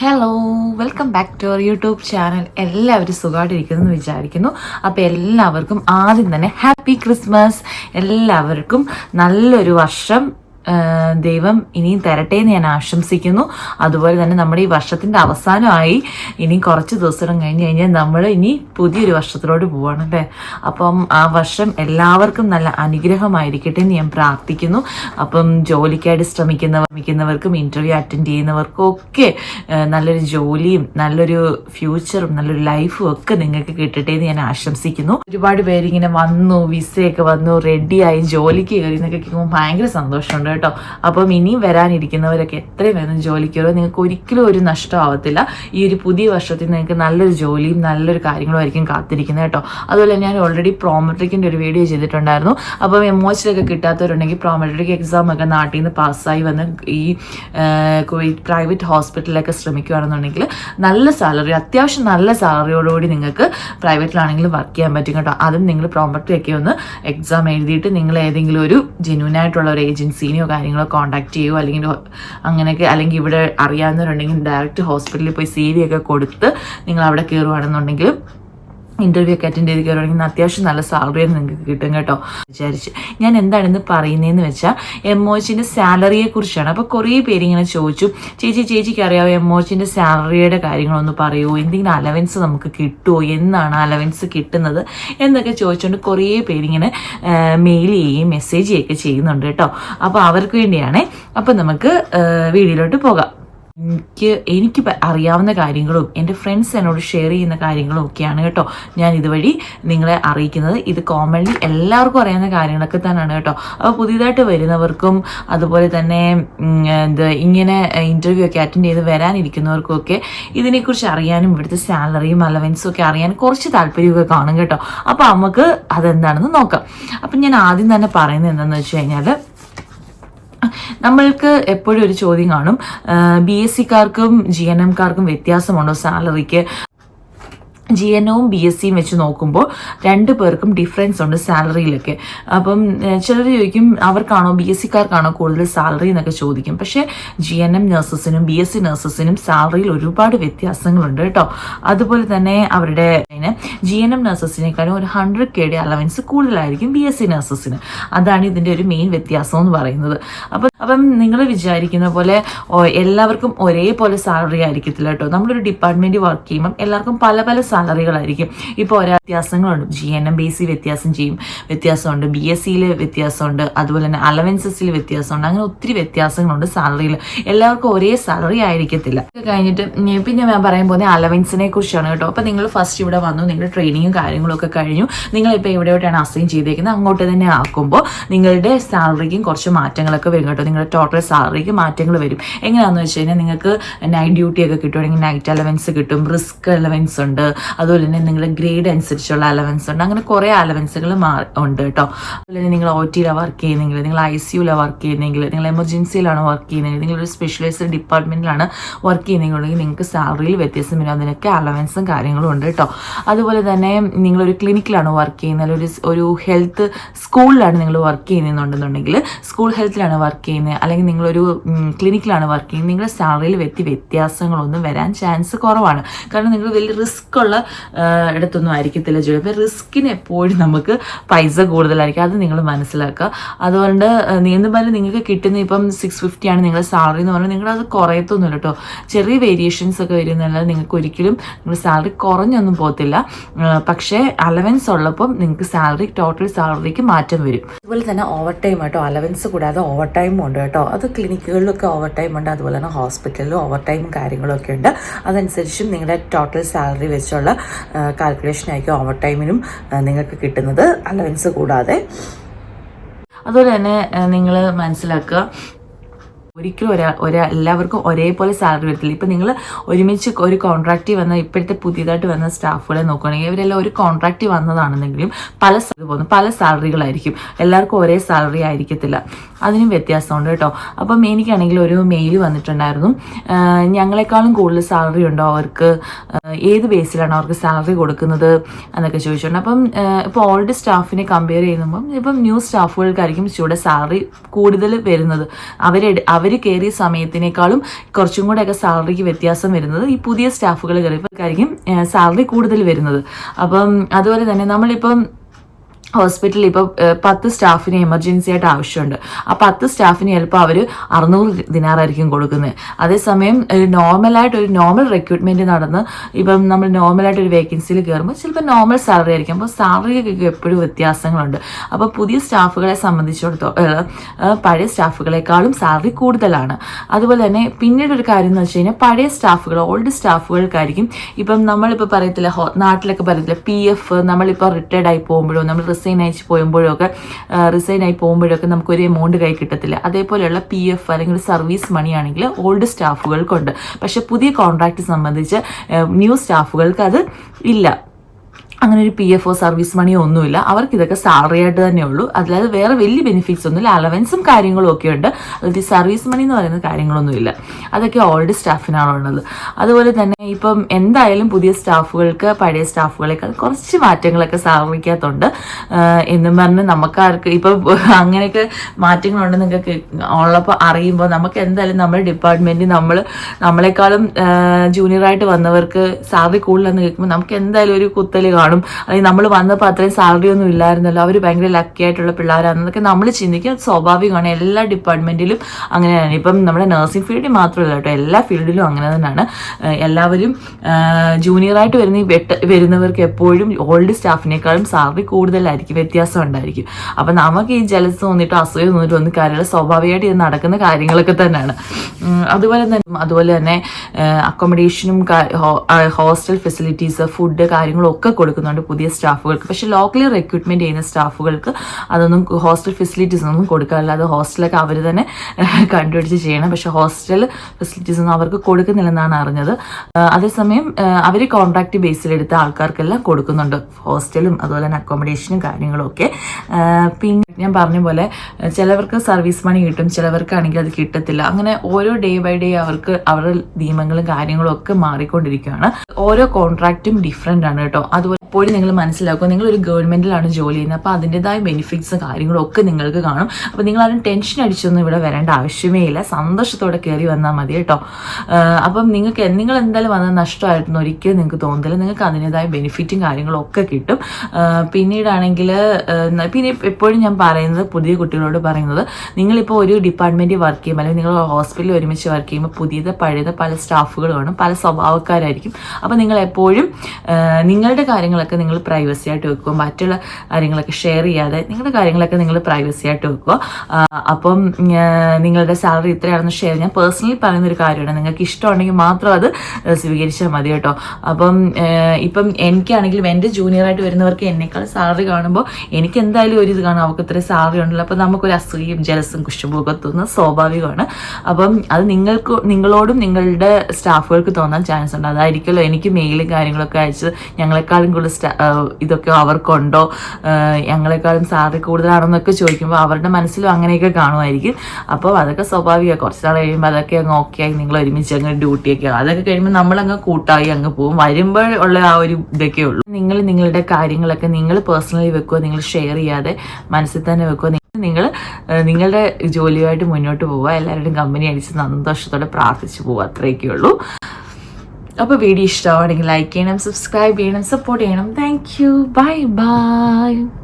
Hello welcome back to our YouTube channel എല്ലാവരും സുഖമായിട്ടിരിക്കുന്നു എന്ന് വിചാരിക്കുന്നു. അപ്പോൾ എല്ലാവർക്കും ആദ്യം തന്നെ ഹാപ്പി ക്രിസ്മസ് എല്ലാവർക്കും നല്ലൊരു വർഷം. ദൈവം ഇനിയും തരട്ടെ എന്ന് ഞാൻ ആശംസിക്കുന്നു. അതുപോലെ തന്നെ നമ്മുടെ ഈ വർഷത്തിന്റെ അവസാനമായി ഇനി കുറച്ച് ദിവസം കഴിഞ്ഞ് കഴിഞ്ഞാൽ നമ്മൾ ഇനി പുതിയൊരു വർഷത്തിലോട്ട് പോവാണ് അല്ലേ? അപ്പം ആ വർഷം എല്ലാവർക്കും നല്ല അനുഗ്രഹമായിരിക്കട്ടെ എന്ന് ഞാൻ പ്രാർത്ഥിക്കുന്നു. അപ്പം ജോലിക്കായിട്ട് ശ്രമിക്കുന്നവർ ശ്രമിക്കുന്നവർക്കും ഇന്റർവ്യൂ അറ്റൻഡ് ചെയ്യുന്നവർക്കും ഒക്കെ നല്ലൊരു ജോലിയും നല്ലൊരു ഫ്യൂച്ചറും നല്ലൊരു ലൈഫും ഒക്കെ നിങ്ങൾക്ക് കിട്ടട്ടെ എന്ന് ഞാൻ ആശംസിക്കുന്നു. ഒരുപാട് പേരിങ്ങനെ വന്നു വിസയൊക്കെ വന്നു റെഡിയായി ജോലിക്ക് കയറി എന്നൊക്കെ കേൾക്കുമ്പോൾ ഭയങ്കര സന്തോഷമുണ്ട്. കേട്ടോ. അപ്പം ഇനിയും വരാനിരിക്കുന്നവരൊക്കെ എത്രയും വേണം ജോലിക്ക് നിങ്ങൾക്ക് ഒരിക്കലും ഒരു നഷ്ടമാവത്തില്ല. ഈ ഒരു പുതിയ വർഷത്തിൽ നിങ്ങൾക്ക് നല്ലൊരു ജോലിയും നല്ലൊരു കാര്യങ്ങളും ആയിരിക്കും കാത്തിരിക്കുന്നത് കേട്ടോ. അതുപോലെ ഞാൻ ഓൾറെഡി പ്രോമെട്രിക്കിന്റെ ഒരു വീഡിയോ ചെയ്തിട്ടുണ്ടായിരുന്നു. അപ്പം എമോച്ചിലൊക്കെ കിട്ടാത്തവരുണ്ടെങ്കിൽ പ്രോമെട്രിക് എക്സാം ഒക്കെ നാട്ടിൽ നിന്ന് പാസ്സായി വന്ന് ഈ പ്രൈവറ്റ് ഹോസ്പിറ്റലിലൊക്കെ ശ്രമിക്കുകയാണെന്നുണ്ടെങ്കിൽ നല്ല സാലറി അത്യാവശ്യം നല്ല സാലറിയോടുകൂടി നിങ്ങൾക്ക് പ്രൈവറ്റിലാണെങ്കിലും വർക്ക് ചെയ്യാൻ പറ്റും കേട്ടോ. അതും നിങ്ങൾ പ്രോമെട്രിയൊക്കെ ഒന്ന് എക്സാം എഴുതിയിട്ട് നിങ്ങൾ ഏതെങ്കിലും ഒരു ജെന്യൂൻ ആയിട്ടുള്ള ഒരു ഏജൻസീനെയോ കാര്യങ്ങളോ കോണ്ടാക്ട് ചെയ്യുമോ അല്ലെങ്കിൽ അങ്ങനെയൊക്കെ അല്ലെങ്കിൽ ഇവിടെ അറിയാവുന്നവരുണ്ടെങ്കിൽ ഡയറക്റ്റ് ഹോസ്പിറ്റലിൽ പോയി സി വി ഒക്കെ കൊടുത്ത് നിങ്ങൾ അവിടെ കയറുകയാണെന്നുണ്ടെങ്കിൽ ഇന്റർവ്യൂ ഒക്കെ അറ്റൻഡ് ചെയ്ത് കയറുകയാണെങ്കിൽ അത്യാവശ്യം നല്ല സാലറി നിങ്ങൾക്ക് കിട്ടും കേട്ടോ വിചാരിച്ച്. ഞാൻ എന്താണ് ഇന്ന് പറയുന്നതെന്ന് വെച്ചാൽ എംഒച്ചിന്റെ സാലറിയെ കുറിച്ചാണ്. അപ്പോൾ കുറേ പേര് ഇങ്ങനെ ചോദിച്ചു ചേച്ചി ചേച്ചിക്ക് അറിയാമോ എംഒച്ചിന്റെ സാലറിയുടെ കാര്യങ്ങളൊന്ന് പറയുമോ എന്തെങ്കിലും അലവൻസ് നമുക്ക് കിട്ടുമോ എന്നാണ് അലവൻസ് കിട്ടുന്നത്? എന്നൊക്കെ ചോദിച്ചുകൊണ്ട് കുറേ പേരിങ്ങനെ മെയിൽ ചെയ്യുകയും മെസ്സേജ് ചെയ്യുകയൊക്കെ ചെയ്യുന്നുണ്ട് കേട്ടോ. അപ്പോൾ അവർക്ക് വേണ്ടിയാണേ അപ്പോൾ നമുക്ക് വീഡിയോയിലോട്ട് പോകാം. എനിക്ക് എനിക്ക് അറിയാവുന്ന കാര്യങ്ങളും എന്റെ ഫ്രണ്ട്സ് എന്നോട് ഷെയർ ചെയ്യുന്ന കാര്യങ്ങളും ഒക്കെയാണ് കേട്ടോ ഞാൻ ഇതുവഴി നിങ്ങളെ അറിയിക്കുന്നത്. ഇത് കോമൺലി എല്ലാവർക്കും അറിയാവുന്ന കാര്യങ്ങളൊക്കെ തന്നെയാണ് കേട്ടോ. അപ്പോൾ പുതിയതായിട്ട് വരുന്നവർക്കും അതുപോലെ തന്നെ എന്ത് ഇങ്ങനെ ഇന്റർവ്യൂ ഒക്കെ അറ്റൻഡ് ചെയ്ത് വരാനിരിക്കുന്നവർക്കും ഒക്കെ ഇതിനെക്കുറിച്ച് അറിയാനും ഇവിടുത്തെ സാലറിയും അലവൻസും ഒക്കെ അറിയാൻ കുറച്ച് താല്പര്യമൊക്കെ കാണും കേട്ടോ. അപ്പോൾ നമുക്ക് അതെന്താണെന്ന് നോക്കാം. അപ്പം ഞാൻ ആദ്യം തന്നെ പറയുന്നത് എന്താണെന്ന് വെച്ച് കഴിഞ്ഞാൽ നമ്മൾക്ക് എപ്പോഴും ഒരു ചോദ്യം കാണും. ബി എസ് സിക്കാർക്കും ജി എൻ എംകാർക്കും വ്യത്യാസമുണ്ടോ സാലറിക്ക്? ജി എൻ ഒവും ബി എസ് സിയും വെച്ച് നോക്കുമ്പോൾ രണ്ടു പേർക്കും ഡിഫറൻസ് ഉണ്ട് സാലറിയിലൊക്കെ അപ്പം ചിലർ ചോദിക്കും അവർക്കാണോ ബി എസ് സിക്കാർക്കാണോ കൂടുതൽ സാലറി എന്നൊക്കെ ചോദിക്കും. പക്ഷേ ജി എൻ എം നഴ്സസിനും ബി എസ് സി നഴ്സസിനും സാലറിയിൽ ഒരുപാട് വ്യത്യാസങ്ങളുണ്ട് കേട്ടോ. അതുപോലെ തന്നെ അവരുടെ ജി എൻ എം നഴ്സസിനേക്കാളും ഒരു ഹൺഡ്രഡ് കെ ഡി അലവൻസ് കൂടുതലായിരിക്കും ബി എസ് സി നഴ്സസിന് അതാണ് ഇതിന്റെ ഒരു മെയിൻ വ്യത്യാസം എന്ന് പറയുന്നത്. അപ്പം അപ്പം നിങ്ങൾ വിചാരിക്കുന്ന പോലെ എല്ലാവർക്കും ഒരേപോലെ സാലറി ആയിരിക്കത്തില്ല കേട്ടോ. നമ്മളൊരു ഡിപ്പാർട്ട്മെന്റ് വർക്ക് ചെയ്യുമ്പം എല്ലാവർക്കും പല പല സാലറികളായിരിക്കും. ഇപ്പോൾ ഓരോ വ്യത്യാസങ്ങളുണ്ട്. G N M B C വ്യത്യാസം ചെയ്യും. വ്യത്യാസമുണ്ട്. ബി എസ് സിയിൽ വ്യത്യാസമുണ്ട്. അതുപോലെ തന്നെ അലവൻസസിൽ വ്യത്യാസമുണ്ട്. അങ്ങനെ ഒത്തിരി വ്യത്യാസങ്ങളുണ്ട് സാലറിയിൽ എല്ലാവർക്കും ഒരേ സാലറി ആയിരിക്കത്തില്ല. കഴിഞ്ഞിട്ട് പിന്നെ ഞാൻ പറയാൻ പോകുന്നത് അലവൻസിനെ കുറിച്ചാണ് കേട്ടോ. അപ്പോൾ നിങ്ങൾ ഫസ്റ്റ് ഇവിടെ വന്നു. നിങ്ങളുടെ ട്രെയിനിങ്ങും കാര്യങ്ങളും ഒക്കെ കഴിഞ്ഞു. നിങ്ങളിപ്പോൾ എവിടെയോട്ടാണ് അസൈൻ ചെയ്തേക്കുന്നത്? അങ്ങോട്ട് തന്നെ ആക്കുമ്പോൾ നിങ്ങളുടെ സാലറിക്കും കുറച്ച് മാറ്റങ്ങളൊക്കെ വരും കേട്ടോ. നിങ്ങളുടെ ടോട്ടൽ സാലറിക്ക് മാറ്റങ്ങൾ വരും. എങ്ങനെയാണെന്ന് വെച്ച് കഴിഞ്ഞാൽ നിങ്ങൾക്ക് നൈറ്റ് ഡ്യൂട്ടി ഒക്കെ കിട്ടുവാണെങ്കിൽ നൈറ്റ് അലവൻസ് കിട്ടും. റിസ്ക് അലവൻസ് ഉണ്ട്. അതുപോലെ തന്നെ നിങ്ങളുടെ ഗ്രേഡ് അനുസരിച്ചുള്ള അലവൻസ് ഉണ്ട്. അങ്ങനെ കുറേ അലവൻസുകൾ ഉണ്ട് കേട്ടോ അതുപോലെ തന്നെ നിങ്ങൾ ഒ ടിയിലാണ് വർക്ക് ചെയ്യുന്നെങ്കിൽ നിങ്ങൾ ഐ സിയുലാണ് വർക്ക് ചെയ്യുന്നെങ്കിൽ നിങ്ങൾ എമർജൻസിയിലാണ് വർക്ക് ചെയ്യുന്നതെങ്കിൽ നിങ്ങളൊരു സ്പെഷ്യലൈസ്ഡ് ഡിപ്പാർട്ട്മെന്റിലാണ് വർക്ക് ചെയ്യുന്നതെങ്കിൽ നിങ്ങൾക്ക് സാലറിയിൽ വ്യത്യാസം വരും. അതിനൊക്കെ അലവൻസും കാര്യങ്ങളും ഉണ്ട് കേട്ടോ അതുപോലെ തന്നെ നിങ്ങളൊരു ക്ലിനിക്കിലാണ് വർക്ക് ചെയ്യുന്നത് ഒരു ഒരു ഹെൽത്ത് സ്കൂളിലാണ് നിങ്ങൾ വർക്ക് ചെയ്യുന്നുണ്ടെന്നുണ്ടെങ്കിൽ സ്കൂൾ ഹെൽത്തിലാണ് വർക്ക് ചെയ്യുന്നത് അല്ലെങ്കിൽ നിങ്ങളൊരു ക്ലിനിക്കിലാണ് വർക്ക് ചെയ്യുന്നത് നിങ്ങളുടെ സാലറിയിൽ വ്യക്തി വ്യത്യാസങ്ങളൊന്നും വരാൻ ചാൻസ് കുറവാണ്. കാരണം നിങ്ങൾ വലിയ റിസ്ക് ഉള്ള ആ, ഇടത്തൊന്നും ആയിരിക്കത്തില്ല ജോലി. അപ്പോൾ റിസ്കിന് എപ്പോഴും നമുക്ക് പൈസ കൂടുതലായിരിക്കും. അത് നിങ്ങൾ മനസ്സിലാക്കുക. അതുകൊണ്ട് നീന്തുമ്പോൾ നിങ്ങൾക്ക് കിട്ടുന്ന ഇപ്പം സിക്സ് ഫിഫ്റ്റി ആണ് നിങ്ങളുടെ സാലറി എന്ന് പറഞ്ഞാൽ നിങ്ങളത് കുറയത്തൊന്നുമില്ല കേട്ടോ. ചെറിയ വേരിയേഷൻസ് ഒക്കെ വരുന്നതല്ല നിങ്ങൾക്ക് ഒരിക്കലും നിങ്ങളുടെ സാലറി കുറഞ്ഞൊന്നും പോകത്തില്ല. പക്ഷേ അലവൻസ് ഉള്ളപ്പം നിങ്ങൾക്ക് സാലറി ടോട്ടൽ സാലറിക്ക് മാറ്റം വരും. അതുപോലെ തന്നെ ഓവർ ടൈം കേട്ടോ. അലവൻസ് കൂടാതെ ഓവർ ടൈം ഉണ്ട് കേട്ടോ. അത് ക്ലിനിക്കുകളിലൊക്കെ ഓവർ ടൈം ഉണ്ട്. അതുപോലെ തന്നെ ഹോസ്പിറ്റലിലും ഓവർ ടൈം കാര്യങ്ങളൊക്കെ ഉണ്ട്. അതനുസരിച്ചും നിങ്ങളുടെ ടോട്ടൽ സാലറി വെച്ചുള്ള കാൽക്കുലേഷൻ ആയിരിക്കും ഓവർ ടൈമിനും നിങ്ങൾക്ക് കിട്ടുന്നത് അലവൻസ് കൂടാതെ. അതുപോലെ തന്നെ നിങ്ങൾ മനസ്സിലാക്കുക ഒരിക്കലും ഒരാ ഒരാ എല്ലാവർക്കും ഒരേപോലെ സാലറി വരത്തില്ല. ഇപ്പം നിങ്ങൾ ഒരുമിച്ച് ഒരു കോൺട്രാക്റ്റ് വന്ന ഇപ്പോഴത്തെ പുതിയതായിട്ട് വന്ന സ്റ്റാഫുകളെ നോക്കുകയാണെങ്കിൽ ഇവരെല്ലാം ഒരു കോൺട്രാക്റ്റ് വന്നതാണെന്നെങ്കിലും പല പോകുന്നു. പല സാലറികളായിരിക്കും. എല്ലാവർക്കും ഒരേ സാലറി ആയിരിക്കത്തില്ല. അതിനും വ്യത്യാസമുണ്ട് കേട്ടോ. അപ്പം എനിക്കാണെങ്കിൽ ഒരു മെയിൽ വന്നിട്ടുണ്ടായിരുന്നു. ഞങ്ങളെക്കാളും കൂടുതൽ സാലറി ഉണ്ടോ അവർക്ക്? ഏത് ബേസിലാണ് അവർക്ക് സാലറി കൊടുക്കുന്നത് എന്നൊക്കെ ചോദിച്ചിട്ടുണ്ട്. അപ്പം ഇപ്പോൾ ഓൾഡ് സ്റ്റാഫിനെ കമ്പയർ ചെയ്യുമ്പം ഇപ്പം ന്യൂ സ്റ്റാഫുകൾക്കായിരിക്കും ഇച്ചിരൂടെ സാലറി കൂടുതൽ വരുന്നത്. അവരെ അവർ കയറിയ സമയത്തിനേക്കാളും കുറച്ചും കൂടെയൊക്കെ സാലറിക്ക് വ്യത്യാസം വരുന്നത് ഈ പുതിയ സ്റ്റാഫുകൾ കയറിയപ്പോഴായിരിക്കും സാലറി കൂടുതൽ വരുന്നത്. അപ്പം അതുപോലെ തന്നെ നമ്മളിപ്പം ഹോസ്പിറ്റലിൽ ഇപ്പോൾ പത്ത് സ്റ്റാഫിന് എമർജൻസി ആയിട്ട് ആവശ്യമുണ്ട്. ആ പത്ത് സ്റ്റാഫിന് ചിലപ്പോൾ അവർ അറുന്നൂറ് ദിനാറായിരിക്കും കൊടുക്കുന്നത് അതേസമയം ഒരു നോർമലായിട്ട് ഒരു നോർമൽ റിക്രൂട്ട്മെന്റ് നടന്ന് ഇപ്പം നമ്മൾ നോർമലായിട്ട് ഒരു വേക്കൻസിയിൽ കയറുമ്പോൾ ചിലപ്പോൾ നോർമൽ സാലറി ആയിരിക്കും. അപ്പോൾ സാലറിക്കൊക്കെ എപ്പോഴും വ്യത്യാസങ്ങളുണ്ട്. അപ്പോൾ പുതിയ സ്റ്റാഫുകളെ സംബന്ധിച്ചിടത്തോളം പഴയ സ്റ്റാഫുകളെക്കാളും സാലറി കൂടുതലാണ്. അതുപോലെ തന്നെ പിന്നീട് ഒരു കാര്യം എന്ന് വെച്ച് കഴിഞ്ഞാൽ പഴയ സ്റ്റാഫുകൾ ഓൾഡ് സ്റ്റാഫുകൾക്കായിരിക്കും ഇപ്പം നമ്മളിപ്പോൾ പറയത്തില്ല നാട്ടിലൊക്കെ പറയത്തില്ല പി എഫ് നമ്മളിപ്പോൾ റിട്ടയർഡ് ആയി പോകുമ്പോഴോ നമ്മൾ റിസൈൻ അയച്ച് പോകുമ്പോഴൊക്കെ റിസൈൻ ആയി പോകുമ്പോഴൊക്കെ നമുക്കൊരു എമൗണ്ട് കൈ കിട്ടത്തില്ല. അതേപോലെയുള്ള പി എഫ് അല്ലെങ്കിൽ സർവീസ് മണി ആണെങ്കിൽ ഓൾഡ് സ്റ്റാഫുകൾക്കുണ്ട് പക്ഷെ പുതിയ കോൺട്രാക്ട് സംബന്ധിച്ച് ന്യൂ സ്റ്റാഫുകൾക്ക് അത് ഇല്ല. അങ്ങനെ ഒരു പി എഫ് ഒ സർവീസ് മണിയോ ഒന്നുമില്ല. അവർക്ക് ഇതൊക്കെ സാലറി ആയിട്ട് തന്നെ ഉള്ളൂ. അല്ലാതെ വേറെ വലിയ ബെനിഫിറ്റ്സ് ഒന്നുമില്ല. അലവൻസും കാര്യങ്ങളും ഒക്കെ ഉണ്ട്. അതായത് ഈ സർവീസ് മണി എന്ന് പറയുന്ന കാര്യങ്ങളൊന്നുമില്ല. അതൊക്കെ ഓൾഡ് സ്റ്റാഫിനാണ് ഉള്ളത്. അതുപോലെ തന്നെ ഇപ്പം എന്തായാലും പുതിയ സ്റ്റാഫുകൾക്ക് പഴയ സ്റ്റാഫുകളെക്കാൾ കുറച്ച് മാറ്റങ്ങളൊക്കെ സാലറിക്കകത്തുണ്ട് എന്നും പറഞ്ഞ് നമുക്കാർക്ക് ഇപ്പം അങ്ങനെയൊക്കെ മാറ്റങ്ങളുണ്ടെന്നൊക്കെ ഉള്ളപ്പോൾ അറിയുമ്പോൾ നമുക്ക് എന്തായാലും നമ്മുടെ ഡിപ്പാർട്ട്മെന്റ് നമ്മൾ നമ്മളെക്കാളും ജൂനിയറായിട്ട് വന്നവർക്ക് സാലറി കൂടുതലെന്ന് കേൾക്കുമ്പോൾ നമുക്ക് എന്തായാലും ഒരു കുത്തൽ കാണും അല്ലെങ്കിൽ നമ്മൾ വന്നപ്പോൾ അത്രയും സാലറി ഒന്നും ഇല്ലായിരുന്നല്ലോ. അവർ ഭയങ്കര ലക്കി ആയിട്ടുള്ള പിള്ളേരാണെന്നൊക്കെ നമ്മൾ ചിന്തിക്കുക സ്വാഭാവികമാണ് എല്ലാ ഡിപ്പാർട്ട്മെന്റിലും അങ്ങനെയാണ്. ഇപ്പം നമ്മുടെ നഴ്സിംഗ് ഫീൽഡിൽ മാത്രമല്ല കേട്ടോ. എല്ലാ ഫീൽഡിലും അങ്ങനെ തന്നെയാണ്. എല്ലാവരും ജൂനിയറായിട്ട് വരുന്ന വെട്ട വരുന്നവർക്ക് എപ്പോഴും ഓൾഡ് സ്റ്റാഫിനേക്കാളും സാലറി കൂടുതലായിരിക്കും. വ്യത്യാസം ഉണ്ടായിരിക്കും. അപ്പം നമുക്ക് ഈ ജലസ് തോന്നിയിട്ട് അസൂയ തോന്നിയിട്ട് ഒന്നും കാര്യമില്ല. സ്വാഭാവികമായിട്ട് ഇത് നടക്കുന്ന കാര്യങ്ങളൊക്കെ തന്നെയാണ്. അതുപോലെ തന്നെ അതുപോലെ തന്നെ അക്കോമഡേഷനും ഹോസ്റ്റൽ ഫെസിലിറ്റീസ് ഫുഡ് കാര്യങ്ങളും ഒക്കെ കൊടുക്കുന്നുണ്ട് പുതിയ സ്റ്റാഫുകൾക്ക്. പക്ഷെ ലോക്കലി റിക്രൂട്ട്മെന്റ് ചെയ്യുന്ന സ്റ്റാഫുകൾക്ക് അതൊന്നും ഹോസ്റ്റൽ ഫെസിലിറ്റീസ് ഒന്നും കൊടുക്കാറില്ല. അത് ഹോസ്റ്റലൊക്കെ അവർ തന്നെ കണ്ടുപിടിച്ച് ചെയ്യണം. പക്ഷെ ഹോസ്റ്റൽ ഫെസിലിറ്റീസ് ഒന്നും അവർക്ക് കൊടുക്കുന്നില്ലെന്നാണ് അറിഞ്ഞത്. അതേസമയം അവർ കോൺട്രാക്ട് ബേസിലെടുത്ത ആൾക്കാർക്കെല്ലാം കൊടുക്കുന്നുണ്ട്. ഹോസ്റ്റലും അതുപോലെ തന്നെ അക്കോമഡേഷനും കാര്യങ്ങളും ഒക്കെ. പിന്നെ ഞാൻ പറഞ്ഞ പോലെ ചിലവർക്ക് സർവീസ് മണി കിട്ടും ചിലവർക്കാണെങ്കിൽ അത് കിട്ടത്തില്ല. അങ്ങനെ ഓരോ ഡേ ബൈ ഡേ അവർക്ക് അവരുടെ നിയമങ്ങളും കാര്യങ്ങളും ഒക്കെ മാറിക്കൊണ്ടിരിക്കുകയാണ്. ഓരോ കോൺട്രാക്റ്റും ഡിഫറെന്റ് ആണ് കേട്ടോ. അതുപോലെ എപ്പോഴും നിങ്ങൾ മനസ്സിലാക്കും. നിങ്ങൾ ഒരു ഗവൺമെന്റിലാണ് ജോലി ചെയ്യുന്നത്. അപ്പോൾ അതിന്റെതായ ബെനിഫിറ്റ്സ് കാര്യങ്ങളും ഒക്കെ നിങ്ങൾക്ക് കാണും. അപ്പോൾ നിങ്ങൾ ആരും ടെൻഷൻ അടിച്ചൊന്നും ഇവിടെ വരേണ്ട ആവശ്യമേ ഇല്ല. സന്തോഷത്തോടെ കയറി വന്നാൽ മതി കേട്ടോ. അപ്പം നിങ്ങൾക്ക് നിങ്ങൾ എന്തായാലും വന്നത് നഷ്ടമായിരുന്നു ഒരിക്കലും നിങ്ങൾക്ക് തോന്നുന്നില്ല നിങ്ങൾക്ക് അതിന്റെതായ ബെനിഫിറ്റും കാര്യങ്ങളും ഒക്കെ കിട്ടും. പിന്നീടാണെങ്കിൽ പിന്നെ എപ്പോഴും ഞാൻ പറയുന്നത് പുതിയ കുട്ടികളോട് പറയുന്നത് നിങ്ങളിപ്പോൾ ഒരു ഡിപ്പാർട്ട്മെന്റിൽ വർക്ക് ചെയ്യുമ്പോൾ അല്ലെങ്കിൽ നിങ്ങൾ ഹോസ്പിറ്റലിൽ ഒരുമിച്ച് വർക്ക് ചെയ്യുമ്പോൾ പുതിയത് പഴയത് പല സ്റ്റാഫുകൾ കാണും. പല സ്വഭാവക്കാരായിരിക്കും. അപ്പോൾ നിങ്ങൾ എപ്പോഴും നിങ്ങളുടെ നിങ്ങളുടെ കാര്യങ്ങളൊക്കെ നിങ്ങൾ പ്രൈവസി ആയിട്ട് വെക്കുക മറ്റുള്ള കാര്യങ്ങളൊക്കെ ഷെയർ ചെയ്യാതെ നിങ്ങളുടെ കാര്യങ്ങളൊക്കെ നിങ്ങൾ പ്രൈവസി ആയിട്ട് വെക്കുക അപ്പം നിങ്ങളുടെ സാലറി ഇത്രയാണെന്ന് ഷെയർ ഞാൻ പേഴ്സണലി പറയുന്ന ഒരു കാര്യമാണ്. നിങ്ങൾക്ക് ഇഷ്ടമുണ്ടെങ്കിൽ മാത്രം അത് സ്വീകരിച്ചാൽ മതി കേട്ടോ. അപ്പം ഇപ്പം എനിക്കാണെങ്കിലും എന്റെ ജൂനിയറായിട്ട് വരുന്നവർക്ക് എന്നേക്കാൾ സാലറി കാണുമ്പോൾ എനിക്ക് എന്തായാലും ഒരു ഇത് കാണും. അവർക്ക് ഇത്രയും സാലറി ഉണ്ടല്ലോ. അപ്പം നമുക്കൊരു അസൂയയും ജലസും ഒക്കെ തോന്നുന്നത് സ്വാഭാവികമാണ്. അപ്പം അത് നിങ്ങൾക്ക് നിങ്ങളോടും നിങ്ങളുടെ സ്റ്റാഫുകൾക്ക് തോന്നാൻ ചാൻസ് ഉണ്ട്. അതായിരിക്കുമല്ലോ എനിക്ക് മെയിലും കാര്യങ്ങളൊക്കെ അയച്ച് ഞങ്ങളെക്കാളും കൂടുതൽ ഇതൊക്കെ അവർക്കുണ്ടോ? ഞങ്ങളെക്കാളും സാലറി കൂടുതലാണെന്നൊക്കെ ചോദിക്കുമ്പോൾ അവരുടെ മനസ്സിലും അങ്ങനെയൊക്കെ കാണുമായിരിക്കും. അപ്പോൾ അതൊക്കെ സ്വാഭാവികമാണ് കുറച്ച് നാൾ കഴിയുമ്പോൾ അതൊക്കെ അങ്ങ് ഓക്കെ ആയി നിങ്ങൾ ഒരുമിച്ച് അങ്ങ് ഡ്യൂട്ടിയൊക്കെ ആവും. അതൊക്കെ കഴിയുമ്പോൾ നമ്മളങ്ങ് കൂട്ടായി അങ്ങ് പോകും വരുമ്പോൾ ഉള്ള ആ ഒരു ഇതൊക്കെ ഉള്ളൂ. നിങ്ങൾ നിങ്ങളുടെ കാര്യങ്ങളൊക്കെ നിങ്ങൾ പേഴ്സണലി വെക്കുക നിങ്ങൾ ഷെയർ ചെയ്യാതെ മനസ്സിൽ തന്നെ വെക്കുക നിങ്ങൾ നിങ്ങളുടെ ജോലിയുമായിട്ട് മുന്നോട്ട് പോവുക. എല്ലാവരുടെയും കമ്പനി അടിച്ച് സന്തോഷത്തോടെ പ്രാർത്ഥിച്ചു പോവുക. അത്രയൊക്കെ ഉള്ളൂ. അപ്പോൾ വീഡിയോ ഇഷ്ടമാണെങ്കിൽ ലൈക്ക് ചെയ്യണം സബ്സ്ക്രൈബ് ചെയ്യണം സപ്പോർട്ട് ചെയ്യണം. Thank you bye bye